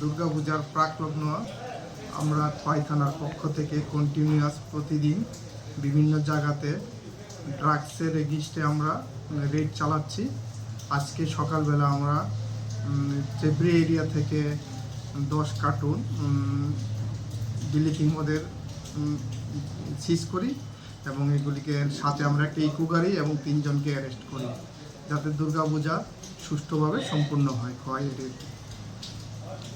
দুর্গাপূজার প্রাকলগ্ন আমরা খোয়াই থানার পক্ষ থেকে কন্টিনিউয়াস প্রতিদিন বিভিন্ন জায়গাতে ড্রাগসের এগিস্টে আমরা রেড চালাচ্ছি। আজকে সকালবেলা আমরা চেবরি এরিয়া থেকে দশ কার্টুন বিলিকিং ওদের সিজ করি এবং এগুলিকে সাথে আমরা একটা ইকো গাড়ি এবং তিনজনকে অ্যারেস্ট করি। যাতে দুর্গাপূজা সুষ্ঠুভাবে সম্পূর্ণ হয় খোয়াই এরিয়াতে